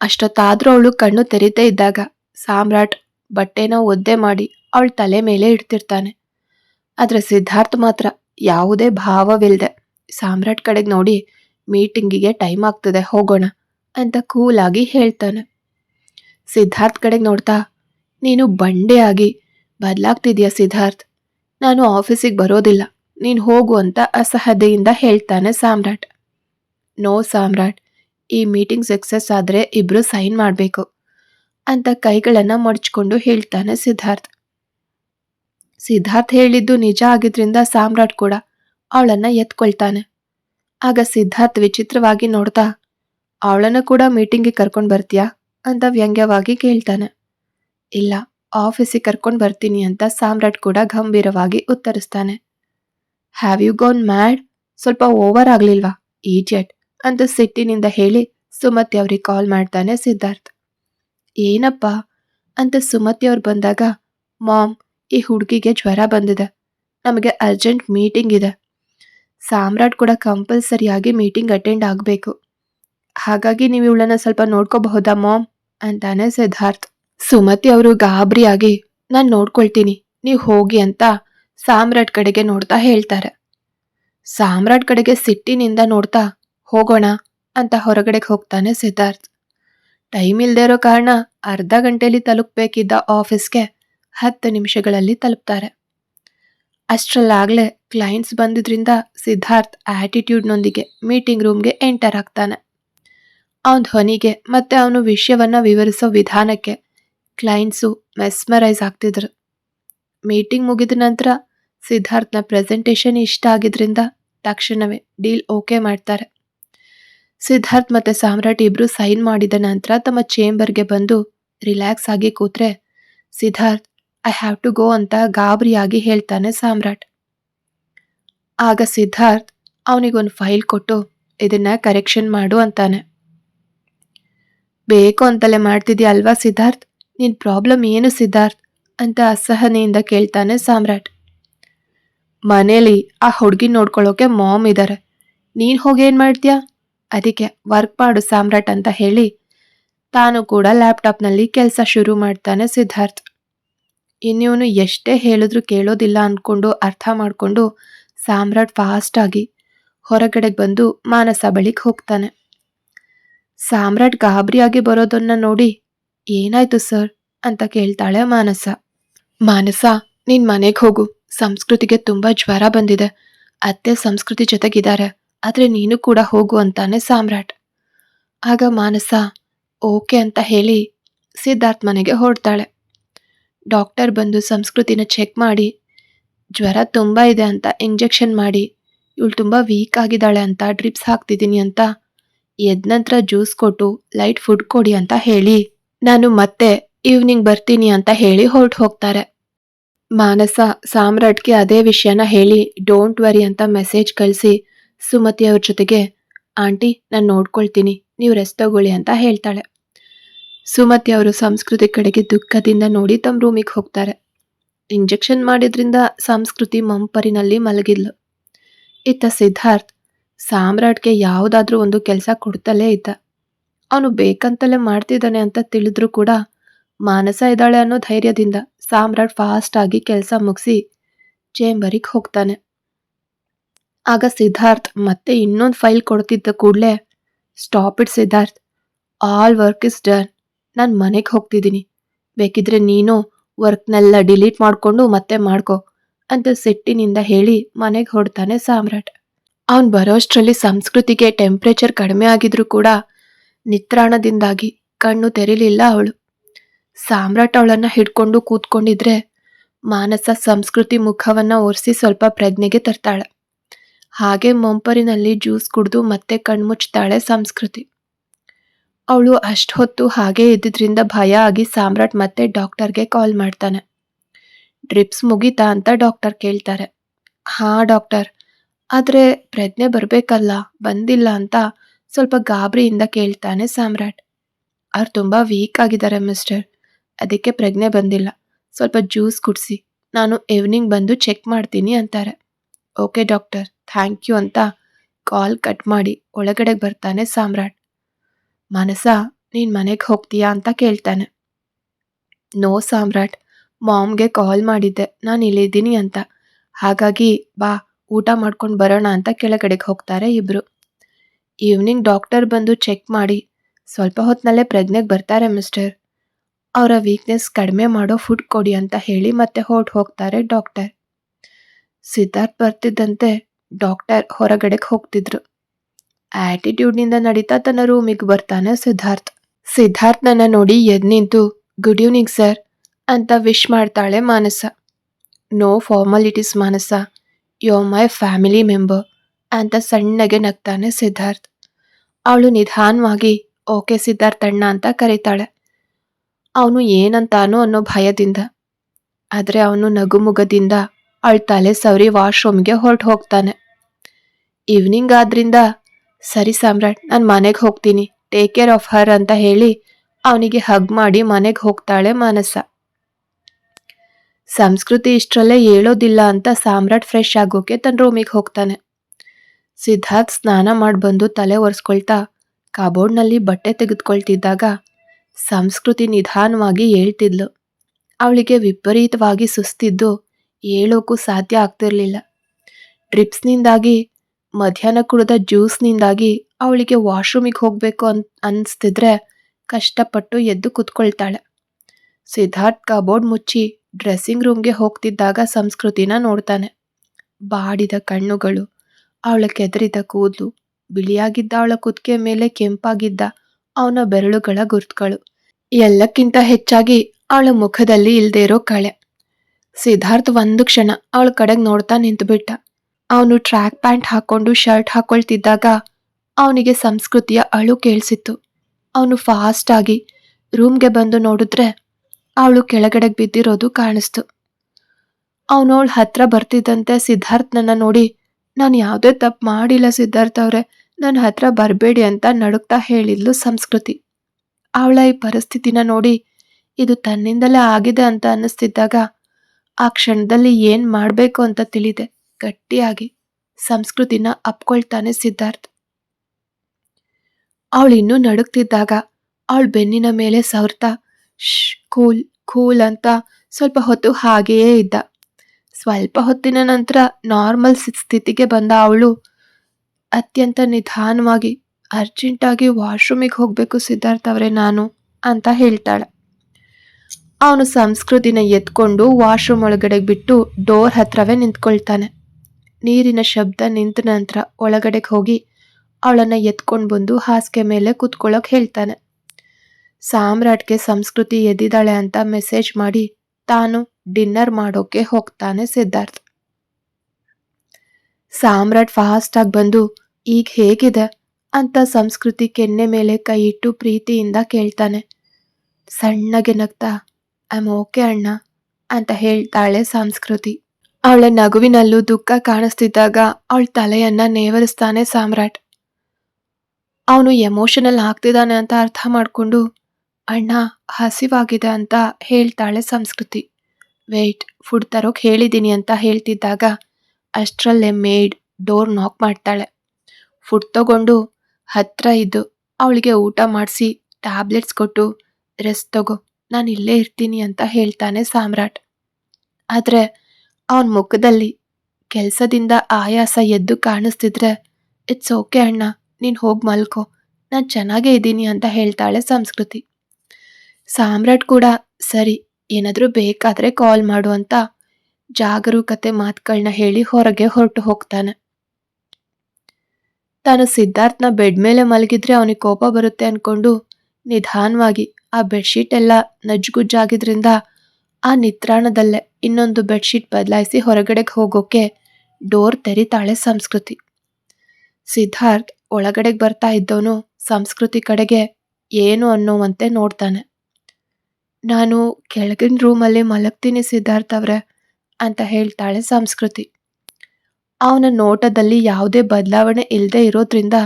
ಅಷ್ಟೊತ್ತಾದ್ರೂ ಅವಳು ಕಣ್ಣು ತೆರೀತೇ ಇದ್ದಾಗ ಸಾಮ್ರಾಟ್ ಬಟ್ಟೆನ ಒದ್ದೆ ಮಾಡಿ ಅವಳ ತಲೆ ಮೇಲೆ ಇಡ್ತಿರ್ತಾನೆ. ಆದ್ರೆ ಸಿದ್ಧಾರ್ಥ್ ಮಾತ್ರ ಯಾವುದೇ ಭಾವವಿಲ್ಲದೆ ಸಾಮ್ರಾಟ್ ಕಡೆಗೆ ನೋಡಿ ಮೀಟಿಂಗಿಗೆ ಟೈಮ್ ಆಗ್ತದೆ, ಹೋಗೋಣ ಅಂತ ಕೂಲಾಗಿ ಹೇಳ್ತಾನೆ. ಸಿದ್ಧಾರ್ಥ್ ಕಡೆಗೆ ನೋಡ್ತಾ, ನೀನು ಬಂಡೆ ಆಗಿ ಬದಲಾಗ್ತಿದ್ಯಾ ಸಿದ್ಧಾರ್ಥ್? ನಾನು ಆಫೀಸಿಗೆ ಬರೋದಿಲ್ಲ, ನೀನು ಹೋಗು ಅಂತ ಅಸಹದೆಯಿಂದ ಹೇಳ್ತಾನೆ ಸಾಮ್ರಾಟ್. ನೋ ಸಾಮ್ರಾಟ್, ಈ ಮೀಟಿಂಗ್ ಸಕ್ಸಸ್ ಆದರೆ ಇಬ್ಬರು ಸೈನ್ ಮಾಡಬೇಕು ಅಂತ ಕೈಗಳನ್ನು ಮಡಚ್ಕೊಂಡು ಹೇಳ್ತಾನೆ ಸಿದ್ಧಾರ್ಥ್. ಸಿದ್ಧಾರ್ಥ್ ಹೇಳಿದ್ದು ನಿಜ ಆಗಿದ್ರಿಂದ ಸಾಮ್ರಾಟ್ ಕೂಡ ಅವಳನ್ನ ಎತ್ಕೊಳ್ತಾನೆ. ಆಗ ಸಿದ್ಧಾರ್ಥ್ ವಿಚಿತ್ರವಾಗಿ ನೋಡ್ತಾ, ಅವಳನ್ನ ಕೂಡ ಮೀಟಿಂಗಿಗೆ ಕರ್ಕೊಂಡು ಬರ್ತೀಯಾ? ಅಂತ ವ್ಯಂಗ್ಯವಾಗಿ ಕೇಳ್ತಾನೆ. ಇಲ್ಲ ಆಫೀಸಿಗೆ ಕರ್ಕೊಂಡು ಬರ್ತೀನಿ ಅಂತ ಸಾಮ್ರಾಟ್ ಕೂಡ ಗಂಭೀರವಾಗಿ ಉತ್ತರಿಸ್ತಾನೆ. ಹ್ಯಾವ್ ಯು ಗೋನ್ ಮ್ಯಾಡ್ ಸ್ವಲ್ಪ ಓವರ್ ಆಗ್ಲಿಲ್ವಾ ಈಜಿಯಟ್ ಅಂತ ಸಿಟ್ಟಿನಿಂದ ಹೇಳಿ ಸುಮತಿ ಅವ್ರಿಗೆ ಕಾಲ್ ಮಾಡ್ತಾನೆ ಸಿದ್ಧಾರ್ಥ್. ಏನಪ್ಪ? ಅಂತ ಸುಮತಿ ಅವ್ರು ಬಂದಾಗ ಮಾಮ್ ಈ ಹುಡುಗಿಗೆ ಜ್ವರ ಬಂದಿದೆ. ನಮಗೆ ಅರ್ಜೆಂಟ್ ಮೀಟಿಂಗ್ ಇದೆ. ಸಾಮ್ರಾಟ್ ಕೂಡ ಕಂಪಲ್ಸರಿಯಾಗಿ ಮೀಟಿಂಗ್ ಅಟೆಂಡ್ ಆಗಬೇಕು. ಹಾಗಾಗಿ ನೀವು ಇವಳನ್ನ ಸ್ವಲ್ಪ ನೋಡ್ಕೋಬಹುದಾ, ಮಾಮ್? ಅಂತಾನೆ ಸಿದ್ಧಾರ್ಥ್. ಸುಮತಿ ಅವರು ಗಾಬರಿಯಾಗಿ, ನಾನು ನೋಡ್ಕೊಳ್ತೀನಿ, ನೀವು ಹೋಗಿ ಅಂತ ಸಾಮ್ರಾಟ್ ಕಡೆಗೆ ನೋಡ್ತಾ ಹೇಳ್ತಾರೆ. ಸಾಮ್ರಾಟ್ ಕಡೆಗೆ ಸಿಟ್ಟಿನಿಂದ ನೋಡ್ತಾ, ಹೋಗೋಣ ಅಂತ ಹೊರಗಡೆಗೆ ಹೋಗ್ತಾನೆ ಸಿದ್ಧಾರ್ಥ್. ಟೈಮ್ ಇಲ್ದೇ ಇರೋ ಕಾರಣ ಅರ್ಧ ಗಂಟೆಯಲ್ಲಿ ತಲುಪಬೇಕಿದ್ದ ಆಫೀಸ್ಗೆ ಹತ್ತು ನಿಮಿಷಗಳಲ್ಲಿ ತಲುಪ್ತಾರೆ. ಅಷ್ಟರಲ್ಲಾಗಲೇ ಕ್ಲೈಂಟ್ಸ್ ಬಂದಿದ್ರಿಂದ ಸಿದ್ಧಾರ್ಥ್ ಆ್ಯಟಿಟ್ಯೂಡ್ನೊಂದಿಗೆ ಮೀಟಿಂಗ್ ರೂಮ್ಗೆ ಎಂಟರ್ ಆಗ್ತಾನೆ. ಅವನ ಧ್ವನಿಗೆ ಮತ್ತು ಅವನು ವಿಷಯವನ್ನು ವಿವರಿಸೋ ವಿಧಾನಕ್ಕೆ ಕ್ಲೈಂಟ್ಸು ಮೆಸ್ಮರೈಸ್ ಆಗ್ತಿದ್ರು. ಮೀಟಿಂಗ್ ಮುಗಿದ ನಂತರ ಸಿದ್ಧಾರ್ಥ್ನ ಪ್ರೆಸೆಂಟೇಷನ್ ಇಷ್ಟ ಆಗಿದ್ರಿಂದ ತಕ್ಷಣವೇ ಡೀಲ್ ಓಕೆ ಮಾಡ್ತಾರೆ. ಸಿದ್ಧಾರ್ಥ್ ಮತ್ತು ಸಾಮ್ರಾಟ್ ಇಬ್ಬರು ಸೈನ್ ಮಾಡಿದ ನಂತರ ತಮ್ಮ ಚೇಂಬರ್ಗೆ ಬಂದು ರಿಲ್ಯಾಕ್ಸ್ ಆಗಿ ಕೂತ್ರೆ Siddharth I have to go ಅಂತ ಗಾಬರಿಯಾಗಿ ಹೇಳ್ತಾನೆ ಸಾಮ್ರಾಟ್. ಆಗ ಸಿದ್ಧಾರ್ಥ್ ಅವನಿಗೊಂದು ಫೈಲ್ ಕೊಟ್ಟು ಇದನ್ನ ಕರೆಕ್ಷನ್ ಮಾಡು ಅಂತಾನೆ. ಬೇಕು ಅಂತಲೇ ಮಾಡ್ತಿದ್ಯಾ ಅಲ್ವಾ ಸಿದ್ಧಾರ್ಥ್? ನಿನ್ ಪ್ರಾಬ್ಲಮ್ ಏನು ಸಿದ್ಧಾರ್ಥ್? ಅಂತ ಅಸಹನೆಯಿಂದ ಕೇಳ್ತಾನೆ ಸಾಮ್ರಾಟ್. ಮನೇಲಿ ಆ ಹುಡುಗಿ ನೋಡ್ಕೊಳ್ಳೋಕೆ ಮಾಮ್ ಇದ್ದಾರೆ ನೀನು ಹೋಗಿ ಏನ್ ಮಾಡ್ತೀಯಾ? ಅದಕ್ಕೆ ವರ್ಕ್ ಮಾಡು ಸಾಮ್ರಾಟ್ ಅಂತ ಹೇಳಿ ತಾನು ಕೂಡ ಲ್ಯಾಪ್ಟಾಪ್ನಲ್ಲಿ ಕೆಲಸ ಶುರು ಮಾಡ್ತಾನೆ ಸಿದ್ಧಾರ್ಥ್. ಇನ್ನಿವನು ಎಷ್ಟೇ ಹೇಳಿದ್ರು ಕೇಳೋದಿಲ್ಲ ಅಂದ್ಕೊಂಡು ಅರ್ಥ ಮಾಡಿಕೊಂಡು ಸಾಮ್ರಾಟ್ ಫಾಸ್ಟಾಗಿ ಆಗಿ ಹೊರಗಡೆಗೆ ಬಂದು ಮಾನಸ ಬಳಿಗೆ ಹೋಗ್ತಾನೆ. ಸಾಮ್ರಾಟ್ ಗಾಬರಿಯಾಗಿ ಬರೋದನ್ನ ನೋಡಿ ಏನಾಯ್ತು ಸರ್ ಅಂತ ಕೇಳ್ತಾಳೆ ಮಾನಸ. ಮಾನಸ, ನಿನ್ ಮನೆಗೆ ಹೋಗು. ಸಂಸ್ಕೃತಿಗೆ ತುಂಬಾ ಜ್ವರ ಬಂದಿದೆ. ಅತ್ತೆ ಸಂಸ್ಕೃತಿ ಜೊತೆಗಿದ್ದಾರೆ. ಆದ್ರೆ ನೀನು ಕೂಡ ಹೋಗು ಅಂತಾನೆ ಸಾಮ್ರಾಟ್. ಆಗ ಮಾನಸ, ಓಕೆ ಅಂತ ಹೇಳಿ ಸಿದ್ಧಾರ್ಥ್ ಮನೆಗೆ ಹೊರಡ್ತಾಳೆ. ಡಾಕ್ಟರ್ ಬಂದು ಸಂಸ್ಕೃತಿನ ಚೆಕ್ ಮಾಡಿ, ಜ್ವರ ತುಂಬ ಇದೆ ಅಂತ ಇಂಜೆಕ್ಷನ್ ಮಾಡಿ, ಇವಳು ತುಂಬ ವೀಕ್ ಆಗಿದ್ದಾಳೆ ಅಂತ ಡ್ರಿಪ್ಸ್ ಹಾಕ್ತಿದ್ದೀನಿ ಅಂತ, ಎದ್ ನಂತರ ಜ್ಯೂಸ್ ಕೊಟ್ಟು ಲೈಟ್ ಫುಡ್ ಕೊಡಿ ಅಂತ ಹೇಳಿ. ನಾನು ಮತ್ತೆ ಈವ್ನಿಂಗ್ ಬರ್ತೀನಿ ಅಂತ ಹೇಳಿ ಹೊರಟು ಹೋಗ್ತಾರೆ. ಮಾನಸ, ಸಾಮ್ರಾಟ್ಗೆ ಅದೇ ವಿಷಯನ ಹೇಳಿ ಡೋಂಟ್ ವರಿ ಅಂತ ಮೆಸೇಜ್ ಕಳಿಸಿ, ಸುಮತಿ ಅವ್ರ ಜೊತೆಗೆ, ಆಂಟಿ, ನಾನು ನೋಡ್ಕೊಳ್ತೀನಿ, ನೀವು ರೆಸ್ಟ್ ತಗೊಳ್ಳಿ ಅಂತ ಹೇಳ್ತಾಳೆ. ಸುಮತಿ ಅವರು ಸಂಸ್ಕೃತಿ ಕಡೆಗೆ ದುಃಖದಿಂದ ನೋಡಿ ತಮ್ಮ ರೂಮಿಗೆ ಹೋಗ್ತಾರೆ. ಇಂಜೆಕ್ಷನ್ ಮಾಡಿದ್ರಿಂದ ಸಂಸ್ಕೃತಿ ಮಂಪರಿನಲ್ಲಿ ಮಲಗಿದ್ಲು. ಇತ್ತ ಸಿದ್ಧಾರ್ಥ್ ಸಾಮ್ರಾಟ್ಗೆ ಯಾವುದಾದ್ರೂ ಒಂದು ಕೆಲಸ ಕೊಡ್ತಲೇ ಇದ್ದ. ಅವನು ಬೇಕಂತಲೇ ಮಾಡ್ತಿದ್ದಾನೆ ಅಂತ ತಿಳಿದ್ರು ಕೂಡ ಮಾನಸ ಇದ್ದಾಳೆ ಅನ್ನೋ ಧೈರ್ಯದಿಂದ ಸಾಮ್ರಾಟ್ ಫಾಸ್ಟ್ ಆಗಿ ಕೆಲಸ ಮುಗಿಸಿ ಚೇಂಬರಿಗೆ ಹೋಗ್ತಾನೆ. ಆಗ ಸಿದ್ಧಾರ್ಥ್ ಮತ್ತೆ ಇನ್ನೊಂದು ಫೈಲ್ ಕೊಡ್ತಿದ್ದ ಕೂಡಲೇ stop it Siddharth. All work is done ನಾನು ಮನೆಗೆ ಹೋಗ್ತಿದ್ದೀನಿ ಬೇಕಿದ್ರೆ ನೀನು ವರ್ಕ್ನೆಲ್ಲ ಡಿಲೀಟ್ ಮಾಡಿಕೊಂಡು ಮತ್ತೆ ಮಾಡ್ಕೊ ಅಂತ ಸಿಟ್ಟಿನಿಂದ ಹೇಳಿ ಮನೆಗೆ ಹೊಡ್ತಾನೆ ಸಾಮ್ರಾಟ್. ಅವನು ಬರೋಷ್ಟರಲ್ಲಿ ಸಂಸ್ಕೃತಿಗೆ ಟೆಂಪ್ರೇಚರ್ ಕಡಿಮೆ ಆಗಿದ್ರೂ ಕೂಡ ನಿತ್ರಾಣದಿಂದಾಗಿ ಕಣ್ಣು ತೆರಿಲಿಲ್ಲ ಅವಳು. ಸಾಮ್ರಾಟ್ ಅವಳನ್ನ ಹಿಡ್ಕೊಂಡು ಕೂತ್ಕೊಂಡಿದ್ರೆ ಮಾನಸ ಸಂಸ್ಕೃತಿ ಮುಖವನ್ನ ಒರೆಸಿ ಸ್ವಲ್ಪ ಪ್ರಜ್ಞೆಗೆ ತರ್ತಾಳೆ. ಹಾಗೆ ಮೊಂಪರಿನಲ್ಲಿ ಜ್ಯೂಸ್ ಕುಡಿದು ಮತ್ತೆ ಕಣ್ಮುಚ್ತಾಳೆ ಸಂಸ್ಕೃತಿ. ಅವಳು ಅಷ್ಟು ಹೊತ್ತು ಹಾಗೆ ಇದ್ದಿದ್ರಿಂದ ಭಯ ಆಗಿ ಸಾಮ್ರಾಟ್ ಮತ್ತೆ ಡಾಕ್ಟರ್ಗೆ ಕಾಲ್ ಮಾಡ್ತಾನೆ. ಡ್ರಿಪ್ಸ್ ಮುಗೀತಾ ಅಂತ ಡಾಕ್ಟರ್ ಕೇಳ್ತಾರೆ. ಹಾ ಡಾಕ್ಟರ್, ಆದ್ರೆ ಪ್ರಜ್ಞೆ ಬರಬೇಕಲ್ಲ, ಬಂದಿಲ್ಲ ಅಂತ ಸ್ವಲ್ಪ ಗಾಬರಿಯಿಂದ ಕೇಳ್ತಾನೆ ಸಾಮ್ರಾಟ್. ಅವ್ರು ತುಂಬಾ ವೀಕ್ ಆಗಿದ್ದಾರೆ ಮಿಸ್ಟರ್ ಅದಕ್ಕೆ ಪ್ರಜ್ಞೆ ಬಂದಿಲ್ಲ. ಸ್ವಲ್ಪ ಜ್ಯೂಸ್ ಕುಡಿಸಿ, ನಾನು ಈವ್ನಿಂಗ್ ಬಂದು ಚೆಕ್ ಮಾಡ್ತೀನಿ ಅಂತಾರೆ. ಓಕೆ ಡಾಕ್ಟರ್ ಥ್ಯಾಂಕ್ ಯು ಅಂತ ಕಾಲ್ ಕಟ್ ಮಾಡಿ ಒಳಗಡೆ ಬರ್ತಾನೆ ಸಾಮ್ರಾಟ್. ಮನಸ ನೀನು ಮನೆಗೆ ಹೋಗ್ತೀಯಾ ಅಂತ ಕೇಳ್ತಾನೆ. ನೋ ಸಾಮ್ರಾಟ್, ಮಾಮ್ಗೆ ಕಾಲ್ ಮಾಡಿದ್ದೆ, ನಾನು ಇಲ್ಲಿದ್ದೀನಿ ಅಂತ. ಹಾಗಾಗಿ ಬಾ, ಊಟ ಮಾಡ್ಕೊಂಡು ಬರೋಣ ಅಂತ ಕೆಳಗಡೆಗೆ ಹೋಗ್ತಾರೆ ಇಬ್ರು. ಈವ್ನಿಂಗ್ ಡಾಕ್ಟರ್ ಬಂದು ಚೆಕ್ ಮಾಡಿ, ಸ್ವಲ್ಪ ಹೊತ್ತಿನಲ್ಲೇ ಪ್ರಜ್ಞೆಗೆ ಬರ್ತಾರೆ ಮಿಸ್ಟರ್. ಅವರ ವೀಕ್ನೆಸ್ ಕಡಿಮೆ ಮಾಡೋ ಫುಡ್ ಕೊಡಿ ಅಂತ ಹೇಳಿ ಮತ್ತೆ ಹೊರಟು ಹೋಗ್ತಾರೆ ಡಾಕ್ಟರ್. ಸಿದ್ಧಾರ್ಥ್ ಬರ್ತಿದ್ದಂತೆ ಡಾಕ್ಟರ್ ಹೊರಗಡೆಗೆ ಹೋಗ್ತಿದ್ರು. ಆಟಿಟ್ಯೂಡ್ನಿಂದ ನಡೀತಾ ತನ್ನ ರೂಮಿಗೆ ಬರ್ತಾನೆ ಸಿದ್ಧಾರ್ಥ್. ಸಿದ್ಧಾರ್ಥ್ನನ್ನ ನೋಡಿ ಎದ್ ನಿಂತು ಗುಡ್ ಈವ್ನಿಂಗ್ ಸರ್ ಅಂತ ವಿಶ್ ಮಾಡ್ತಾಳೆ Manasa. No formalities Manasa. You're my family member ಅಂತ ಸಣ್ಣಗೆ ನಗ್ತಾನೆ ಸಿದ್ಧಾರ್ಥ್. ಅವಳು ನಿಧಾನವಾಗಿ ಓಕೆ ಸಿದ್ಧಾರ್ಥ್ ಅಣ್ಣ ಅಂತ ಕರೀತಾಳೆ. ಅವನು ಏನಂತಾನೋ ಅನ್ನೋ ಭಯದಿಂದ. ಆದರೆ ಅವನು ನಗುಮುಗದಿಂದ ಅವಳ ತಲೆ ಸವರಿ ವಾಶ್ರೂಮ್ಗೆ ಹೊರಟು ಹೋಗ್ತಾನೆ ಈವ್ನಿಂಗ್ ಆದ್ರಿಂದ ಸರಿ ಸಾಮ್ರಾಟ್, ನಾನು ಮನೆಗೆ ಹೋಗ್ತೀನಿ. ಟೇಕ್ ಕೇರ್ ಆಫ್ ಹರ್ ಅಂತ ಹೇಳಿ ಅವನಿಗೆ ಹಗ್ ಮಾಡಿ ಮನೆಗೆ ಹೋಗ್ತಾಳೆ ಮಾನಸ. ಸಂಸ್ಕೃತಿ ಇಷ್ಟರಲ್ಲೇ ಹೇಳೋದಿಲ್ಲ ಅಂತ ಸಾಮ್ರಾಟ್ ಫ್ರೆಶ್ ಆಗೋಕೆ ತನ್ನ ರೂಮಿಗೆ ಹೋಗ್ತಾನೆ. ಸಿದ್ಧಾರ್ಥ್ ಸ್ನಾನ ಮಾಡಿ ಬಂದು ತಲೆ ಒರೆಸ್ಕೊಳ್ತಾ ಕಬೋರ್ಡ್ನಲ್ಲಿ ಬಟ್ಟೆ ತೆಗೆದುಕೊಳ್ತಿದ್ದಾಗ ಸಂಸ್ಕೃತಿ ನಿಧಾನವಾಗಿ ಹೇಳ್ತಿದ್ಲು. ಅವಳಿಗೆ ವಿಪರೀತವಾಗಿ ಸುಸ್ತಿದ್ದು ಹೇಳೋಕ್ಕೂ ಸಾಧ್ಯ ಆಗ್ತಿರಲಿಲ್ಲ. ಡ್ರಿಪ್ಸ್ನಿಂದಾಗಿ ಮಧ್ಯಾಹ್ನ ಕುಡಿದ ಜ್ಯೂಸ್ನಿಂದಾಗಿ ಅವಳಿಗೆ ವಾಶ್ರೂಮಿಗೆ ಹೋಗಬೇಕು ಅನ್ ಅನ್ನಿಸ್ತಿದ್ರೆ ಕಷ್ಟಪಟ್ಟು ಎದ್ದು ಕೂತ್ಕೊಳ್ತಾಳೆ. ಸಿದ್ಧಾರ್ಥ್ ಕಬೋರ್ಡ್ ಮುಚ್ಚಿ ಡ್ರೆಸ್ಸಿಂಗ್ ರೂಮ್ಗೆ ಹೋಗ್ತಿದ್ದಾಗ ಸಂಸ್ಕೃತಿನ ನೋಡ್ತಾನೆ. ಬಾಡಿದ ಕಣ್ಣುಗಳು, ಅವಳ ಕೆದರಿದ ಕೂದಲು, ಬಿಳಿಯಾಗಿದ್ದ ಅವಳ ಕುತ್ತಿಗೆ ಮೇಲೆ ಕೆಂಪಾಗಿದ್ದ ಅವನ ಬೆರಳುಗಳ ಗುರುತುಗಳು, ಎಲ್ಲಕ್ಕಿಂತ ಹೆಚ್ಚಾಗಿ ಅವಳ ಮುಖದಲ್ಲಿ ಇಲ್ದೇ ಇರೋ ಕಳೆ. ಸಿದ್ಧಾರ್ಥ್ ಒಂದು ಕ್ಷಣ ಅವಳ ಕಡೆಗೆ ನೋಡ್ತಾ ನಿಂತುಬಿಟ್ಟ. ಅವನು ಟ್ರ್ಯಾಕ್ ಪ್ಯಾಂಟ್ ಹಾಕೊಂಡು ಶರ್ಟ್ ಹಾಕೊಳ್ತಿದ್ದಾಗ ಅವನಿಗೆ ಸಂಸ್ಕೃತಿಯ ಅಳು ಕೇಳಿಸಿತ್ತು. ಅವನು ಫಾಸ್ಟ್ ಆಗಿ ರೂಮ್ಗೆ ಬಂದು ನೋಡಿದ್ರೆ ಅವಳು ಕೆಳಗಡೆಗೆ ಬಿದ್ದಿರೋದು ಕಾಣಿಸ್ತು. ಅವನು ಅವಳ ಹತ್ರ ಬರ್ತಿದ್ದಂತೆ ಸಿದ್ಧಾರ್ಥನನ್ನ ನೋಡಿ, ನಾನು ಯಾವುದೇ ತಪ್ಪು ಮಾಡಿಲ್ಲ ಸಿದ್ಧಾರ್ಥ ಅವ್ರೆ ನನ್ನ ಹತ್ರ ಬರಬೇಡಿ ಅಂತ ನಡುಕ್ತಾ ಹೇಳಿದ್ಲು ಸಂಸ್ಕೃತಿ. ಅವಳ ಈ ಪರಿಸ್ಥಿತಿನ ನೋಡಿ ಇದು ತನ್ನಿಂದಲೇ ಆಗಿದೆ ಅಂತ ಅನ್ನಿಸ್ತಿದ್ದಾಗ ಆ ಕ್ಷಣದಲ್ಲಿ ಏನು ಮಾಡಬೇಕು ಅಂತ ತಿಳಿದೆ. ಗಟ್ಟಿಯಾಗಿ ಸಂಸ್ಕೃತಿನ ಅಪ್ಕೊಳ್ತಾನೆ ಸಿದ್ಧಾರ್ಥ್. ಅವಳು ನಡುಗ್ತಿದ್ದಾಗ ಅವಳ ಬೆನ್ನಿನ ಮೇಲೆ ಸವರ್ತ ಶ್ ಕೂಲ್ ಕೂಲ್ ಅಂತ ಸ್ವಲ್ಪ ಹೊತ್ತು ಹಾಗೆಯೇ ಇದ್ದ. ಸ್ವಲ್ಪ ಹೊತ್ತಿನ ನಂತರ ನಾರ್ಮಲ್ ಸ್ಥಿತಿಗೆ ಬಂದ ಅವಳು ಅತ್ಯಂತ ನಿಧಾನವಾಗಿ, ಅರ್ಜೆಂಟಾಗಿ ವಾಶ್ರೂಮಿಗೆ ಹೋಗಬೇಕು ಸಿದ್ಧಾರ್ಥ ಅವರೇ ನಾನು ಅಂತ ಹೇಳ್ತಾಳೆ. ಅವನು ಸಂಸ್ಕೃತಿನ ಎತ್ಕೊಂಡು ವಾಶ್ರೂಮ್ ಒಳಗಡೆ ಬಿಟ್ಟು ಡೋರ್ ಹತ್ರವೇ ನಿಂತ್ಕೊಳ್ತಾನೆ. ನೀರಿನ ಶಬ್ದ ನಿಂತ ನಂತರ ಒಳಗಡೆಗೆ ಹೋಗಿ ಅವಳನ್ನ ಎತ್ಕೊಂಡು ಬಂದು ಹಾಸಿಗೆ ಮೇಲೆ ಕುತ್ಕೊಳ್ಳೋಕೆ ಹೇಳ್ತಾನೆ. ಸಾಮ್ರಾಟ್ಗೆ ಸಂಸ್ಕೃತಿ ಎದ್ದಿದ್ದಾಳೆ ಅಂತ ಮೆಸೇಜ್ ಮಾಡಿ ತಾನು ಡಿನ್ನರ್ ಮಾಡೋಕೆ ಹೋಗ್ತಾನೆ ಸಿದ್ಧಾರ್ಥ. ಸಾಮ್ರಾಟ್ ಫಾಸ್ಟ್ ಆಗಿ ಬಂದು, ಈಗ ಹೇಗಿದೆ? ಅಂತ ಸಂಸ್ಕೃತಿ ಕೆನ್ನೆ ಮೇಲೆ ಕೈ ಇಟ್ಟು ಪ್ರೀತಿಯಿಂದ ಕೇಳ್ತಾನೆ. ಸಣ್ಣಗೆ ನಗ್ತಾ ಐಮ್ ಓಕೆ ಅಣ್ಣ, ಅಂತ ಹೇಳ್ತಾಳೆ ಸಂಸ್ಕೃತಿ. ಅವಳ ನಗುವಿನಲ್ಲೂ ದುಃಖ ಕಾಣಿಸ್ತಿದ್ದಾಗ ಅವಳ ತಲೆಯನ್ನ ನೇವರಿಸ್ತಾನೆ ಸಾಮ್ರಾಟ್. ಅವನು ಎಮೋಷನಲ್ ಆಗ್ತಿದ್ದಾನೆ ಅಂತ ಅರ್ಥ ಮಾಡಿಕೊಂಡು, ಅಣ್ಣ, ಹಸಿವಾಗಿದೆ ಅಂತ ಹೇಳ್ತಾಳೆ ಸಂಸ್ಕೃತಿ. ವೇಟ್, ಫುಡ್ ತರೋಕೆ ಹೇಳಿದ್ದೀನಿ ಅಂತ ಹೇಳ್ತಿದ್ದಾಗ ಅಷ್ಟರಲ್ಲೇ ಮೇಡ್ ಡೋರ್ ನಾಕ್ ಮಾಡ್ತಾಳೆ. ಫುಡ್ ತಗೊಂಡು ಹತ್ರ ಇದ್ದು ಅವಳಿಗೆ ಊಟ ಮಾಡಿಸಿ ಟ್ಯಾಬ್ಲೆಟ್ಸ್ ಕೊಟ್ಟು ರೆಸ್ಟ್ ತಗೋ, ನಾನು ಇಲ್ಲೇ ಇರ್ತೀನಿ ಅಂತ ಹೇಳ್ತಾನೆ ಸಾಮ್ರಾಟ್. ಆದರೆ ಅವನ ಮುಖದಲ್ಲಿ ಕೆಲಸದಿಂದ ಆಯಾಸ ಎದ್ದು ಕಾಣಿಸ್ತಿದ್ರೆ, ಇಟ್ಸ್ ಓಕೆ ಅಣ್ಣ, ನೀನು ಹೋಗಿ ಮಲ್ಕೋ. ನಾನು ಚೆನ್ನಾಗೇ ಇದ್ದೀನಿ ಅಂತ ಹೇಳ್ತಾಳೆ ಸಂಸ್ಕೃತಿ. ಸಾಮ್ರಾಟ್ ಕೂಡ, ಸರಿ, ಏನಾದರೂ ಬೇಕಾದರೆ ಕಾಲ್ ಮಾಡು ಅಂತ ಜಾಗರೂಕತೆ ಮಾತುಗಳನ್ನ ಹೇಳಿ ಹೊರಗೆ ಹೊರಟು ಹೋಗ್ತಾನೆ. ತಾನು ಸಿದ್ಧಾರ್ಥನ ಬೆಡ್ ಮೇಲೆ ಮಲಗಿದ್ರೆ ಅವನಿಗೆ ಕೋಪ ಬರುತ್ತೆ ಅಂದ್ಕೊಂಡು ನಿಧಾನವಾಗಿ ಆ ಬೆಡ್ಶೀಟ್ ಎಲ್ಲ ನಜ್ಗುಜ್ಜಾಗಿದ್ರಿಂದ ಆ ನಿತ್ರಾಣದಲ್ಲೇ ಇನ್ನೊಂದು ಬೆಡ್ಶೀಟ್ ಬದಲಾಯಿಸಿ ಹೊರಗಡೆಗೆ ಹೋಗೋಕೆ ಡೋರ್ ತೆರಿತಾಳೆ ಸಂಸ್ಕೃತಿ. ಸಿದ್ಧಾರ್ಥ್ ಒಳಗಡೆಗೆ ಬರ್ತಾ ಇದ್ದವನು ಸಂಸ್ಕೃತಿ ಕಡೆಗೆ ಏನು ಅನ್ನೋವಂತೆ ನೋಡ್ತಾನೆ. ನಾನು ಕೆಳಗಿನ ರೂಮಲ್ಲಿ ಮಲಗ್ತೀನಿ ಸಿದ್ಧಾರ್ಥ್ ಅವ್ರೆ ಅಂತ ಹೇಳ್ತಾಳೆ ಸಂಸ್ಕೃತಿ. ಅವನ ನೋಟದಲ್ಲಿ ಯಾವುದೇ ಬದಲಾವಣೆ ಇಲ್ಲದೆ ಇರೋದ್ರಿಂದ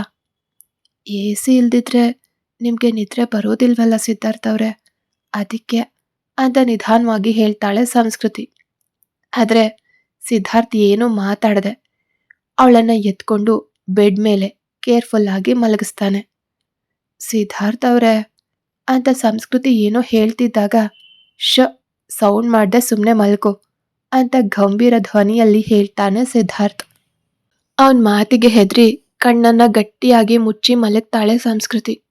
ಎ ಸಿ ಇಲ್ದಿದ್ರೆ ನಿಮಗೆ ನಿದ್ರೆ ಬರೋದಿಲ್ವಲ್ಲ ಸಿದ್ಧಾರ್ಥ್ ಅವರೇ. ಅದಕ್ಕೆ ಅಂತ ನಿಧಾನವಾಗಿ ಹೇಳ್ತಾಳೆ ಸಂಸ್ಕೃತಿ. ಆದರೆ ಸಿದ್ಧಾರ್ಥ್ ಏನೂ ಮಾತಾಡದೆ. ಅವಳನ್ನ ಎತ್ಕೊಂಡು ಬೆಡ್ ಮೇಲೆ ಕೇರ್ಫುಲ್ ಆಗಿ ಮಲಗಿಸ್ತಾನೆ. ಸಿದ್ಧಾರ್ಥ್ ಅವರೇ, ಅಂತ ಸಂಸ್ಕೃತಿ ಏನೋ ಹೇಳ್ತಿದ್ದಾಗ, ಶ, ಸೌಂಡ್ ಮಾಡ್ದೆ ಸುಮ್ಮನೆ ಮಲ್ಕೋ, ಅಂತ ಗಂಭೀರ ಧ್ವನಿಯಲ್ಲಿ ಹೇಳ್ತಾನೆ ಸಿದ್ಧಾರ್ಥ್. ಅವನ ಮಾತಿಗೆ ಹೆದರಿ ಕಣ್ಣನ್ನ ಗಟ್ಟಿಯಾಗಿ ಮುಚ್ಚಿ ಮಲಗ್ತಾಳೆ ಸಂಸ್ಕೃತಿ.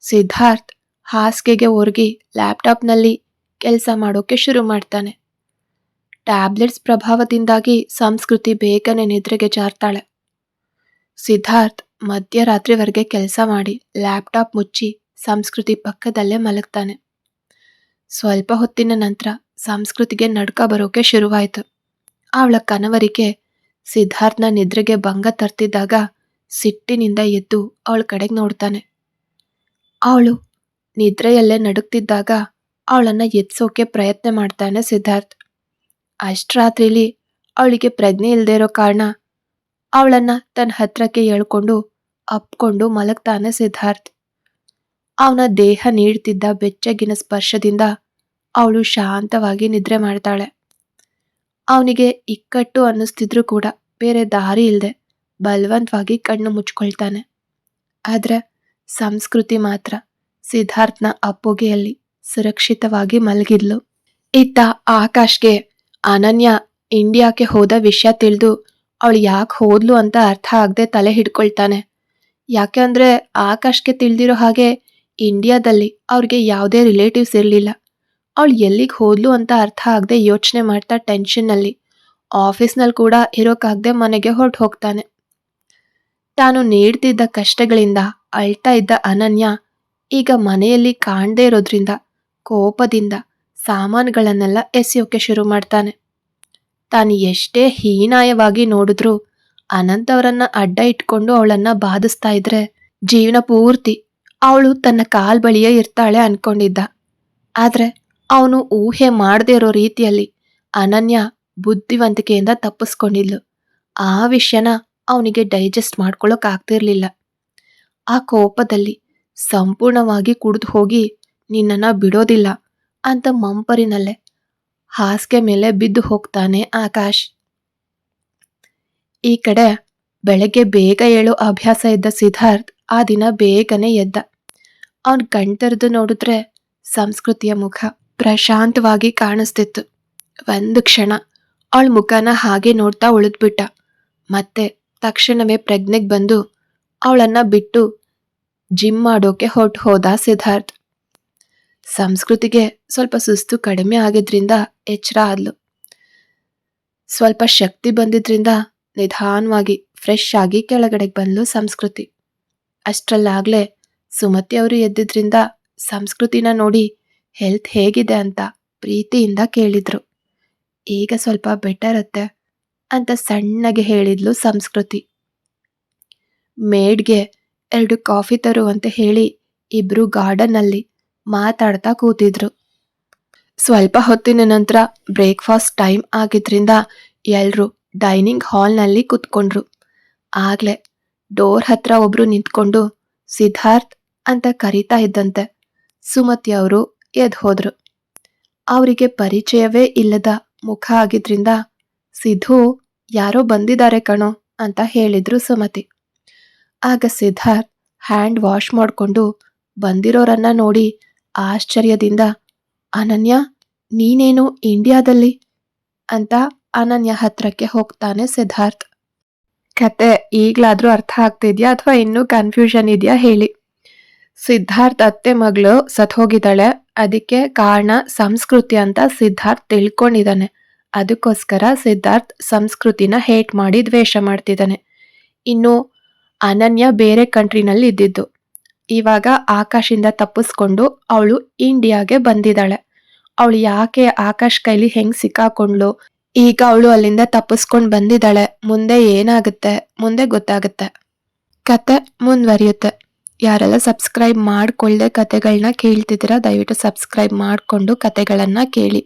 ಸಿದ್ಧಾರ್ಥ್ ಹಾಸಿಗೆಗೆ ಒರಗಿ, ಲ್ಯಾಪ್ಟಾಪ್ನಲ್ಲಿ ಕೆಲಸ ಮಾಡೋಕ್ಕೆ ಶುರು ಮಾಡ್ತಾನೆ. ಟ್ಯಾಬ್ಲೆಟ್ಸ್ ಪ್ರಭಾವದಿಂದಾಗಿ ಸಂಸ್ಕೃತಿ ಬೇಗನೆ ನಿದ್ರೆಗೆ ಜಾರ್ತಾಳೆ. ಸಿದ್ಧಾರ್ಥ್ ಮಧ್ಯರಾತ್ರಿವರೆಗೆ ಕೆಲಸ ಮಾಡಿ ಲ್ಯಾಪ್ಟಾಪ್ ಮುಚ್ಚಿ ಸಂಸ್ಕೃತಿ ಪಕ್ಕದಲ್ಲೇ ಮಲಗ್ತಾನೆ. ಸ್ವಲ್ಪ ಹೊತ್ತಿನ ನಂತರ ಸಂಸ್ಕೃತಿಗೆ ನಡ್ಕ ಬರೋಕೆ ಶುರುವಾಯಿತು. ಅವಳ ಕನವರಿಕೆ ಸಿದ್ಧಾರ್ಥ್ನ ನಿದ್ರೆಗೆ ಭಂಗ ತರ್ತಿದ್ದಾಗ ಸಿಟ್ಟಿನಿಂದ ಎದ್ದು ಅವಳ ಕಡೆಗೆ ನೋಡ್ತಾನೆ. ಅವಳು ನಿದ್ರೆಯಲ್ಲೇ ನಡುಕ್ತಿದ್ದಾಗ ಅವಳನ್ನ ಎತ್ಸೋಕೆ ಪ್ರಯತ್ನ ಮಾಡ್ತಾನೆ ಸಿದ್ಧಾರ್ಥ್. ಅಷ್ಟ್ರಾತ್ರಿಲಿ ಅವಳಿಗೆ ಪ್ರಜ್ಞೆ ಇಲ್ಲದೆ ಇರೋ ಕಾರಣ ಅವಳನ್ನ ತನ್ನ ಹತ್ರಕ್ಕೆ ಎಳ್ಕೊಂಡು ಅಪ್ಕೊಂಡು ಮಲಗ್ತಾನೆ ಸಿದ್ಧಾರ್ಥ್. ಅವನ ದೇಹ ನೀಡ್ತಿದ್ದ ಬೆಚ್ಚಗಿನ ಸ್ಪರ್ಶದಿಂದ ಅವಳು ಶಾಂತವಾಗಿ ನಿದ್ರೆ ಮಾಡ್ತಾಳೆ. ಅವನಿಗೆ ಇಕ್ಕಟ್ಟು ಅನ್ನಿಸ್ತಿದ್ರು ಕೂಡ ಬೇರೆ ದಾರಿ ಇಲ್ಲದೆ ಬಲವಂತವಾಗಿ ಕಣ್ಣು ಮುಚ್ಕೊಳ್ತಾನೆ. ಆದರೆ ಸಂಸ್ಕೃತಿ ಮಾತ್ರ ಸಿದ್ಧಾರ್ಥ್ನ ಅಪ್ಪುಗೆಯಲ್ಲಿ. ಸುರಕ್ಷಿತವಾಗಿ ಮಲಗಿದ್ಲು. ಇತ್ತ ಆಕಾಶ್ಗೆ, ಅನನ್ಯ, ಇಂಡಿಯಾಕ್ಕೆ ಹೋದ ವಿಷಯ ತಿಳಿದು ಅವಳು ಯಾಕೆ ಹೋದ್ಲು ಅಂತ ಅರ್ಥ ಆಗದೆ ತಲೆ ಹಿಡ್ಕೊಳ್ತಾನೆ. ಯಾಕೆ ಅಂದರೆ ಆಕಾಶ್ಗೆ ತಿಳಿದಿರೋ ಹಾಗೆ ಇಂಡಿಯಾದಲ್ಲಿ ಅವ್ರಿಗೆ ಯಾವುದೇ ರಿಲೇಟಿವ್ಸ್ ಇರಲಿಲ್ಲ. ಅವಳು ಎಲ್ಲಿಗೆ ಹೋದ್ಲು ಅಂತ ಅರ್ಥ ಆಗದೆ ಯೋಚನೆ ಮಾಡ್ತಾ ಟೆನ್ಷನ್ನಲ್ಲಿ. ಆಫೀಸ್ನಲ್ಲಿ ಕೂಡ ಇರೋಕ್ಕಾಗದೆ ಮನೆಗೆ ಹೊರಟು ಹೋಗ್ತಾನೆ. ತಾನು ನೀಡ್ತಿದ್ದ ಕಷ್ಟಗಳಿಂದ ಅಳ್ತಾ ಇದ್ದ ಅನನ್ಯ ಈಗ ಮನೆಯಲ್ಲಿ ಕಾಣದೇ ಇರೋದ್ರಿಂದ ಕೋಪದಿಂದ ಸಾಮಾನುಗಳನ್ನೆಲ್ಲ ಎಸೆಯೋಕೆ ಶುರು ಮಾಡ್ತಾನೆ. ತಾನು ಎಷ್ಟೇ ಹೀನಾಯವಾಗಿ ನೋಡಿದ್ರೂ ಅನಂತ್ ಅವರನ್ನ ಅಡ್ಡ ಇಟ್ಕೊಂಡು ಅವಳನ್ನ ಬಾಧಿಸ್ತಾ ಇದ್ರೆ ಜೀವನ ಪೂರ್ತಿ ಅವಳು ತನ್ನ ಕಾಲ್ ಬಳಿಯೇ ಇರ್ತಾಳೆ ಅನ್ಕೊಂಡಿದ್ದ. ಆದ್ರೆ ಅವನು ಊಹೆ ಮಾಡದೇ ಇರೋ ರೀತಿಯಲ್ಲಿ ಅನನ್ಯ ಬುದ್ಧಿವಂತಿಕೆಯಿಂದ ತಪ್ಪಿಸ್ಕೊಂಡಿದ್ಲು. ಆ ವಿಷಯನ ಅವನಿಗೆ ಡೈಜೆಸ್ಟ್ ಮಾಡ್ಕೊಳ್ಳೋಕ್ ಆಗ್ತಿರ್ಲಿಲ್ಲ. ಆ ಕೋಪದಲ್ಲಿ ಸಂಪೂರ್ಣವಾಗಿ ಕುಡಿದು ಹೋಗಿ ನಿನ್ನನ್ನ ಬಿಡೋದಿಲ್ಲ ಅಂತ ಮಂಪರಿನಲ್ಲೇ. ಹಾಸಿಗೆ ಮೇಲೆ ಬಿದ್ದು ಹೋಗ್ತಾನೆ ಆಕಾಶ್. ಈ ಕಡೆ ಬೆಳಗ್ಗೆ ಬೇಗ ಏಳು ಅಭ್ಯಾಸ ಇದ್ದ ಸಿದ್ಧಾರ್ಥ್ ಆ ದಿನ ಬೇಗನೆ ಎದ್ದ. ಅವನ್ ಕಣ್ತೆರೆದು ನೋಡಿದ್ರೆ ಸಂಸ್ಕೃತಿಯ ಮುಖ ಪ್ರಶಾಂತವಾಗಿ ಕಾಣಿಸ್ತಿತ್ತು. ಒಂದು ಕ್ಷಣ ಅವಳ ಮುಖನ ಹಾಗೆ ನೋಡ್ತಾ ಉಳಿದ್ಬಿಟ್ಟ. ಮತ್ತೆ ತಕ್ಷಣವೇ ಪ್ರಜ್ಞೆಗೆ ಬಂದು ಅವಳನ್ನ ಬಿಟ್ಟು ಜಿಮ್ ಮಾಡೋಕೆ ಹೊಟ್ಟು ಹೋದ ಸಿದ್ಧಾರ್ಥ್. ಸಂಸ್ಕೃತಿಗೆ ಸ್ವಲ್ಪ ಸುಸ್ತು ಕಡಿಮೆ ಆಗಿದ್ರಿಂದ ಎಚ್ಚರ ಆದ್ಲು. ಸ್ವಲ್ಪ ಶಕ್ತಿ ಬಂದಿದ್ರಿಂದ ನಿಧಾನವಾಗಿ ಫ್ರೆಶ್ ಆಗಿ ಕೆಳಗಡೆಗೆ ಬಂದ್ಲು ಸಂಸ್ಕೃತಿ. ಅಷ್ಟರಲ್ಲಾಗ್ಲೇ ಸುಮತಿ ಅವರು ಎದ್ದಿದ್ರಿಂದ ಸಂಸ್ಕೃತಿನ ನೋಡಿ ಹೆಲ್ತ್ ಹೇಗಿದೆ ಅಂತ ಪ್ರೀತಿಯಿಂದ ಕೇಳಿದ್ರು. ಈಗ ಸ್ವಲ್ಪ ಬೆಟರ್ ಅತ್ತೆ ಅಂತ ಸಣ್ಣಗೆ ಹೇಳಿದ್ಲು ಸಂಸ್ಕೃತಿ. ಮೇಡ್ಗೆ ಎರಡು ಕಾಫಿ ತರು ಅಂತ ಹೇಳಿ ಇಬ್ರು ಗಾರ್ಡನ್ನಲ್ಲಿ ಮಾತಾಡ್ತಾ ಕೂತಿದ್ರು. ಸ್ವಲ್ಪ ಹೊತ್ತಿನ ನಂತರ ಬ್ರೇಕ್ಫಾಸ್ಟ್ ಟೈಮ್ ಆಗಿದ್ರಿಂದ ಎಲ್ಲರೂ ಡೈನಿಂಗ್ ಹಾಲ್ನಲ್ಲಿ ಕೂತ್ಕೊಂಡ್ರು. ಆಗ್ಲೇ ಡೋರ್ ಹತ್ರ ಒಬ್ರು ನಿಂತ್ಕೊಂಡು ಸಿದ್ಧಾರ್ಥ್ ಅಂತ ಕರೀತಾ ಇದ್ದಂತೆ ಸುಮತಿ ಅವರು ಎದ್ ಹೋದ್ರು. ಅವರಿಗೆ ಪರಿಚಯವೇ ಇಲ್ಲದ ಮುಖ ಆಗಿದ್ರಿಂದ ಸಿಧು ಯಾರೋ ಬಂದಿದ್ದಾರೆ ಕಣೋ ಅಂತ ಹೇಳಿದ್ರು ಸುಮತಿ. ಆಗ ಸಿದ್ಧಾರ್ಥ್ ಹ್ಯಾಂಡ್ ವಾಶ್ ಮಾಡಿಕೊಂಡು ಬಂದಿರೋರನ್ನ ನೋಡಿ ಆಶ್ಚರ್ಯದಿಂದ, ಅನನ್ಯ, ನೀನೇನು ಇಂಡಿಯಾದಲ್ಲಿ? ಅಂತ ಅನನ್ಯ ಹತ್ರಕ್ಕೆ ಹೋಗ್ತಾನೆ ಸಿದ್ಧಾರ್ಥ್. ಕತೆ ಈಗ್ಲಾದ್ರೂ ಅರ್ಥ ಆಗ್ತಿದ್ಯಾ ಅಥವಾ ಇನ್ನೂ ಕನ್ಫ್ಯೂಷನ್ ಇದೆಯಾ ಹೇಳಿ. ಸಿದ್ಧಾರ್ಥ್ ಅತ್ತೆ ಮಗಳು ಸತ್ ಹೋಗಿದ್ದಾಳೆ ಅದಕ್ಕೆ ಕಾರಣ ಸಂಸ್ಕೃತಿ ಅಂತ ಸಿದ್ಧಾರ್ಥ್ ತಿಳ್ಕೊಂಡಿದ್ದಾನೆ. ಅದಕ್ಕೋಸ್ಕರ ಸಿದ್ಧಾರ್ಥ್ ಸಂಸ್ಕೃತಿನ ಹೇಟ್ ಮಾಡಿ ದ್ವೇಷ ಮಾಡ್ತಿದ್ದಾನೆ. ಇನ್ನು ಅನನ್ಯ ಬೇರೆ ಕಂಟ್ರಿನಲ್ಲಿ ಇದ್ದಿದ್ದು ಇವಾಗ ಆಕಾಶಿಂದ ತಪ್ಪಿಸ್ಕೊಂಡು ಅವಳು ಇಂಡಿಯಾಗೆ ಬಂದಿದ್ದಾಳೆ. ಅವಳು ಯಾಕೆ ಆಕಾಶ್ ಕೈಲಿ ಹೆಂಗ್ ಸಿಕ್ಕಾಕೊಂಡ್ಳು? ಈಗ ಅವಳು ಅಲ್ಲಿಂದ ತಪ್ಪಿಸ್ಕೊಂಡು ಬಂದಿದ್ದಾಳೆ. ಮುಂದೆ ಏನಾಗುತ್ತೆ? ಮುಂದೆ ಗೊತ್ತಾಗುತ್ತೆ. ಕತೆ ಮುಂದುವರಿಯುತ್ತೆ. ಯಾರೆಲ್ಲ ಸಬ್ಸ್ಕ್ರೈಬ್ ಮಾಡಿಕೊಳ್ಳದೆ ಕತೆಗಳನ್ನ ಕೇಳ್ತಿದ್ದೀರಾ, ದಯವಿಟ್ಟು ಸಬ್ಸ್ಕ್ರೈಬ್ ಮಾಡಿಕೊಂಡು ಕತೆಗಳನ್ನು ಕೇಳಿ.